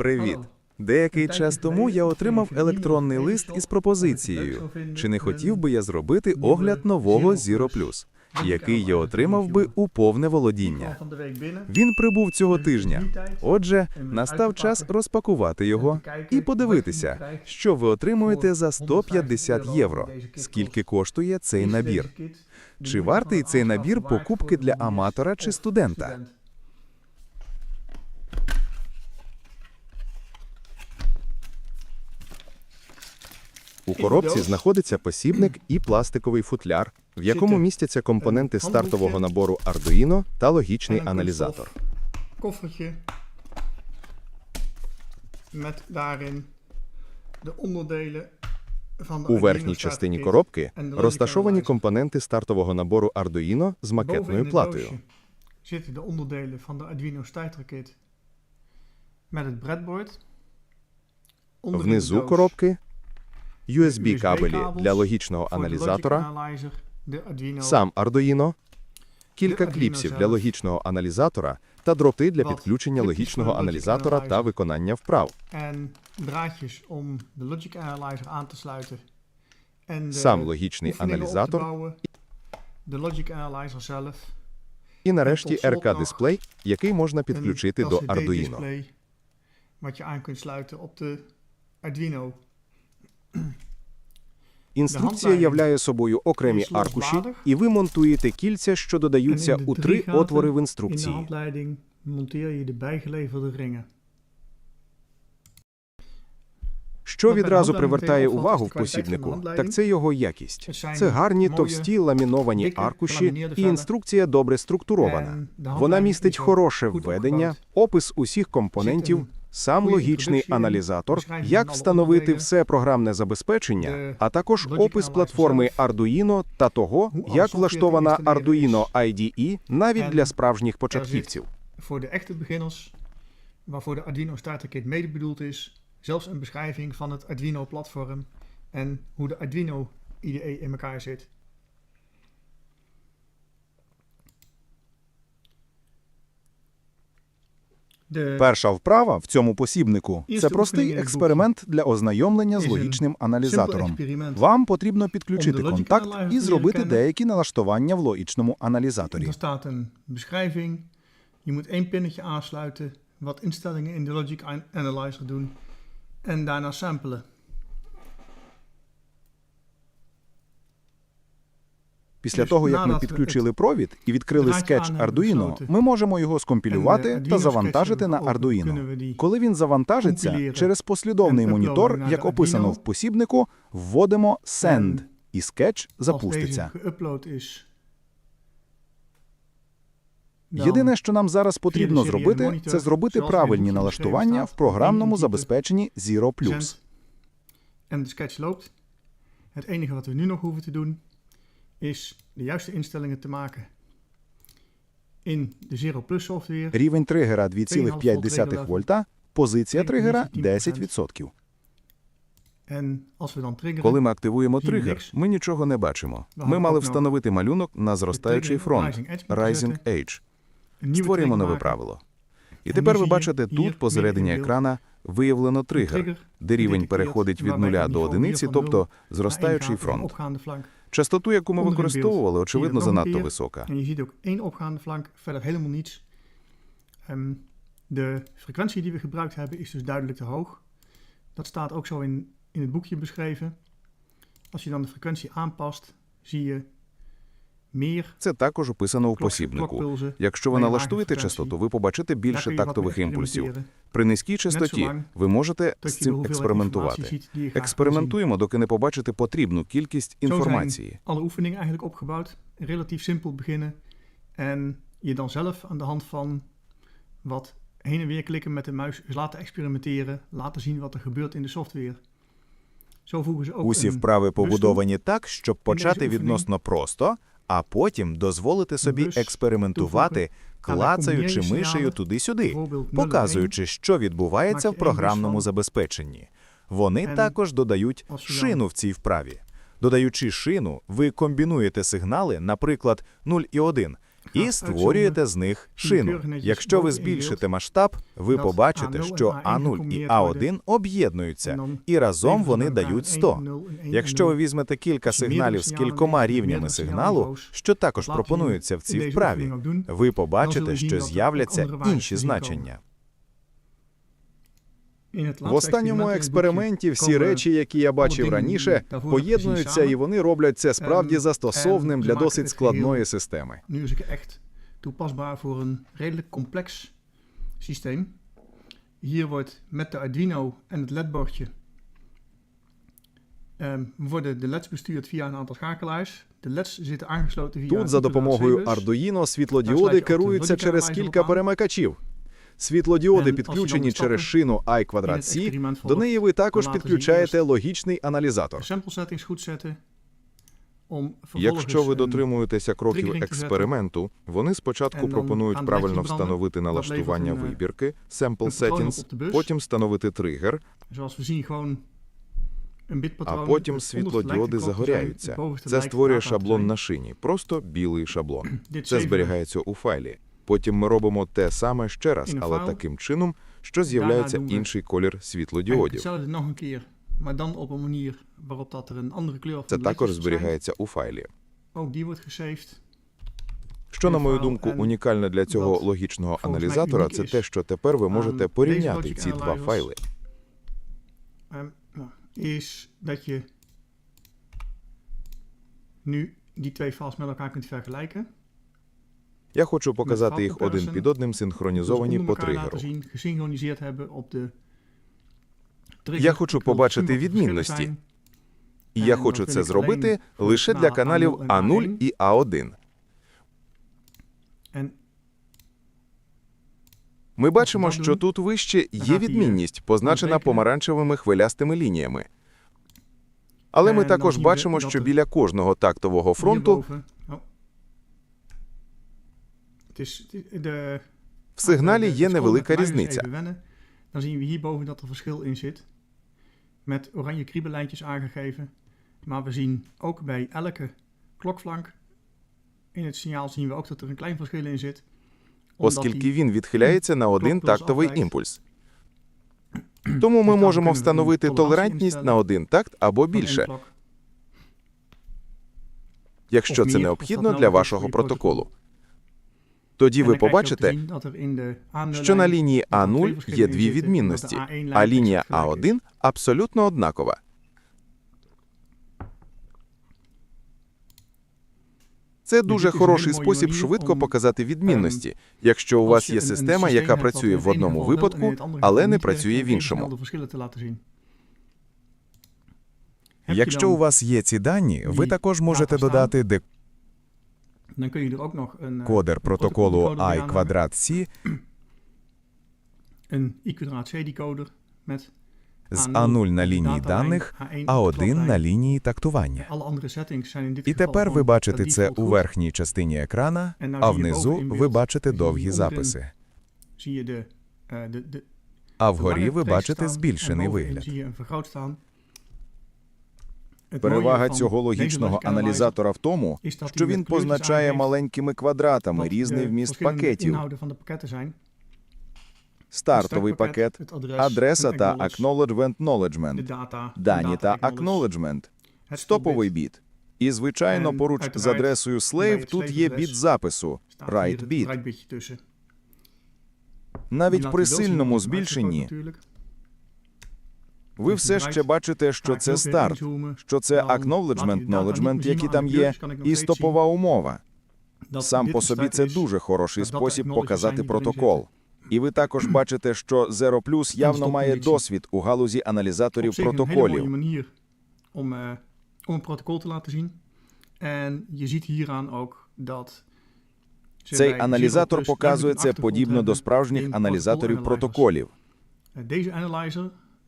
Привіт. Деякий час тому я отримав електронний лист із пропозицією, чи не хотів би я зробити огляд нового Zero Plus, який я отримав би у повне володіння. Він прибув цього тижня. Отже, настав час розпакувати його і подивитися, що ви отримуєте за 150 євро. Скільки коштує цей набір? Чи вартий цей набір покупки для аматора чи студента? У коробці знаходиться посібник і пластиковий футляр, в якому містяться компоненти стартового набору Arduino та логічний аналізатор. Koffertje. Met daarin de onderdelen У верхній частині коробки розташовані компоненти стартового набору Arduino з макетною платою. zitten de onderdelen van de Arduino starterkit met het breadboard. Onder in de Внизу коробки USB-кабелі USB-kabels для логічного аналізатора, сам Arduino, кілька кліпсів для логічного аналізатора та дроти для підключення логічного аналізатора та виконання вправ. Сам логічний аналізатор і нарешті nog RK-дисплей, який можна підключити до Arduino. Wat je aan kunt sluiten op de Arduino. Інструкція являє собою окремі аркуші, і ви монтуєте кільця, що додаються у три отвори в інструкції. Що відразу привертає увагу в посібнику, так це його якість. Це гарні товсті ламіновані аркуші, і інструкція добре структурована. Вона містить хороше введення, опис усіх компонентів, сам логічний аналізатор, як встановити все програмне забезпечення, а також опис платформи Arduino та того, як влаштована Arduino IDE навіть для справжніх Er початківців. zit voor de echte beginners, waarvoor de Arduino Starter Kit mede bedoeld is, zelfs een beschrijving van het Arduino-platform en hoe de Arduino IDE in elkaar zit. Перша вправа в цьому посібнику це простий експеримент для ознайомлення з логічним аналізатором. Вам потрібно підключити контакт і зробити деякі налаштування в логічному аналізаторі. Er. Je moet één pinnetje aansluiten, wat instellingen in de Logic An- Analyzer doen en daarna samplen. Після того, як ми підключили провід і відкрили скетч Arduino, ми можемо його скомпілювати та завантажити на Arduino. Коли він завантажиться, через послідовний монітор, як описано в посібнику, вводимо send, і скетч запуститься. Єдине, що нам зараз потрібно зробити, це зробити правильні налаштування в програмному забезпеченні Zero en de sketch loopt. Het enige wat we nu nog hoeven te doen, is de juiste instellingen te maken in de Zero Plus software. Рівень тригера 2,5 2,5 вольта, позиція тригера 10%. 10%. En als we dan triggeren, Коли ми активуємо тригер, ми нічого не бачимо. Ми мали встановити малюнок на зростаючий фронт Rising Edge Створюємо нове правило. І тепер ви бачите тут посередині екрана виявлено тригер, де рівень переходить від нуля до одиниці, тобто 0 naar 1 зростаючий фронт. opgaande flank. Частоту, яку ми Onder in beeld використовували, zie je очевидно, dat nog een занадто keer. висока. En je ziet ook één opgaande flank, verder helemaal niets. Ehm, de frequentie die we gebruikt hebben is dus duidelijk te hoog. Dat staat ook zo in, in het boekje beschreven. Als je dan de frequentie aanpast, zie je meer Це також описано у посібнику. Якщо ви налаштуєте частоту, ви побачите більше тактових імпульсів. При низькій частоті ви можете з цим експериментувати. Експериментуємо, доки не побачите потрібну кількість інформації. Relatief simpel beginnen. En je dan zelf aan de hand van wat heen en weer klikken met de muis eens laten experimenteren. Laten zien wat er gebeurt in de software. Усі вправи побудовані так, щоб почати відносно просто, а потім дозволити собі експериментувати, клацаючи мишею туди-сюди, показуючи, що відбувається в програмному забезпеченні. Вони також додають шину в цій вправі. Додаючи шину, ви комбінуєте сигнали, наприклад, 0 і 1, і створюєте з них шину. Якщо ви збільшите масштаб, ви побачите, що А0 і А1 об'єднуються, і разом вони дають 100. Якщо ви візьмете кілька сигналів з кількома рівнями сигналу, що також пропонується в цій вправі, ви побачите, що з'являться інші значення. В останньому експерименті всі речі, які я бачив раніше, поєднуються і вони роблять це справді застосовним для досить складної системи. Toepasbaar voor een redelijk complex systeem. Hier wordt met de Arduino en het LED-bordje ehm, worden de LED's bestuurd via een aantal schakelaars. Тут за допомогою Arduino світлодіоди керуються через кілька перемикачів. Світлодіоди підключені через шину I квадрат C. До неї ви також підключаєте логічний аналізатор. Якщо ви дотримуєтеся кроків експерименту, вони спочатку пропонують правильно встановити налаштування eh, вибірки, sample settings, потім встановити тригер, а потім світлодіоди загоряються. Це створює шаблон на шині, просто білий шаблон. Це зберігається у файлі. Потім ми робимо те саме ще раз, але таким чином, що з'являється інший колір світлодіодів. er Це також зберігається у файлі. Що, на мою думку, унікальне для цього логічного аналізатора, це те, що тепер ви можете порівняти ці два файли. Ehm, nu die twee files met elkaar kunt vergelijken. Я хочу показати їх один під одним синхронізовані по тригеру. Я хочу побачити відмінності. І я хочу це зробити лише для каналів А0 і А1. Ми бачимо, що тут вище є відмінність, позначена помаранчевими хвилястими лініями. Але ми також бачимо, що біля кожного тактового фронту hierboven- oh. Het is de в сигналі є невелика різниця. Dan zien we hierboven dat er verschil in zit. Met oranje kriebellijntjes aangegeven. Maar we zien ook bij elke klokflank in het signaal zien we ook dat er een klein verschil in zit. Оскільки він відхиляється на один тактовий імпульс. Тому ми можемо встановити толерантність на один такт або більше, якщо це необхідно для вашого протоколу. Тоді ви побачите, er що на A0-lijn лінії er А0 verschillen є in дві відмінності, omdat de A1 а лінія is. А1 абсолютно однакова. Це дуже хороший спосіб швидко показати відмінності, якщо у вас є система, яка працює в одному випадку, але не працює в іншому. Якщо у вас є ці дані, ви також можете додати dan protocoldecoder bij I квадрат C з A0 А0 на лінії даних, A1 op de А1 на лінії тактування. І тепер ви бачите це у верхній частині екрана, а внизу ви бачите довгі записи. Eh, А вгорі ви бачите збільшений вигляд. zie je een vergroot staan. Het mooie Перевага цього логічного аналізатора в тому, що він позначає маленькими квадратами різний вміст пакетів, стартовий пакет, адреса та acknowledge, acknowledgement de дані та acknowledge, acknowledgement, стоповий біт. І, звичайно, Ем, поруч з адресою slave тут є біт запису, write bit. Навіть при сильному збільшенні. Ви все ще бачите, що це старт, що це acknowledgement knowledgement, які там є, і стопова умова. Сам по собі це дуже хороший спосіб показати протокол. І ви також бачите, що Zero Plus явно має досвід у галузі аналізаторів протоколів. eh, Цей аналізатор показує це подібно до справжніх аналізаторів протоколів.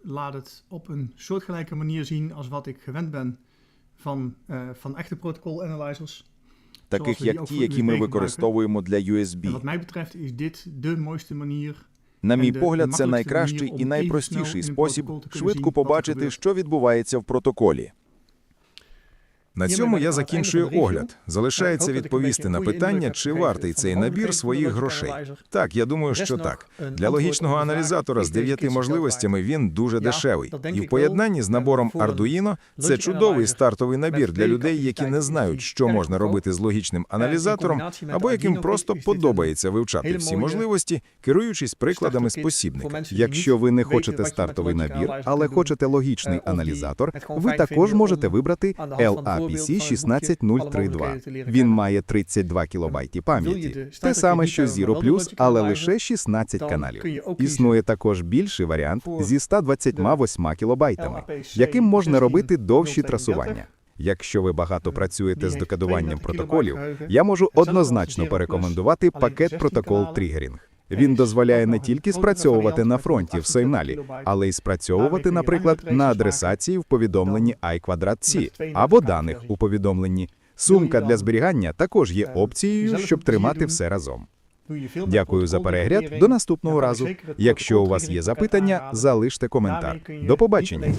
Eh, laat het op een soortgelijke manier zien als wat ik gewend ben van, eh, van echte protocol analyzers. таких як ті, які ми використовуємо для USB. На мій погляд, це найкращий і найпростіший спосіб швидко er побачити, що відбувається в протоколі. На цьому я закінчую огляд. Залишається відповісти на питання, чи вартий цей набір своїх грошей. Так, я думаю, що так. Для логічного аналізатора з дев'яти можливостями він дуже дешевий. І в поєднанні з набором Arduino це чудовий стартовий набір для людей, які не знають, що можна робити з логічним аналізатором, або яким просто подобається вивчати всі можливості, керуючись прикладами з посібника. Якщо ви не хочете стартовий набір, але хочете логічний аналізатор, ви також можете вибрати LAPC 16032. Він має 32 кілобайти пам'яті. Те саме, що Zero+, але лише 16 каналів. Існує також більший варіант зі 128 кілобайтами, яким можна робити довші трасування. Якщо ви багато працюєте з декодуванням протоколів, я можу однозначно порекомендувати пакет протокол тригерінг. Він дозволяє не тільки спрацьовувати на фронті в сигналі, але й спрацьовувати, наприклад, на адресації в повідомленні iQuadrat-C або даних у повідомленні. Сумка для зберігання також є опцією, щоб тримати все разом. Дякую за перегляд. До наступного разу. Якщо у вас є запитання, залиште коментар. До побачення.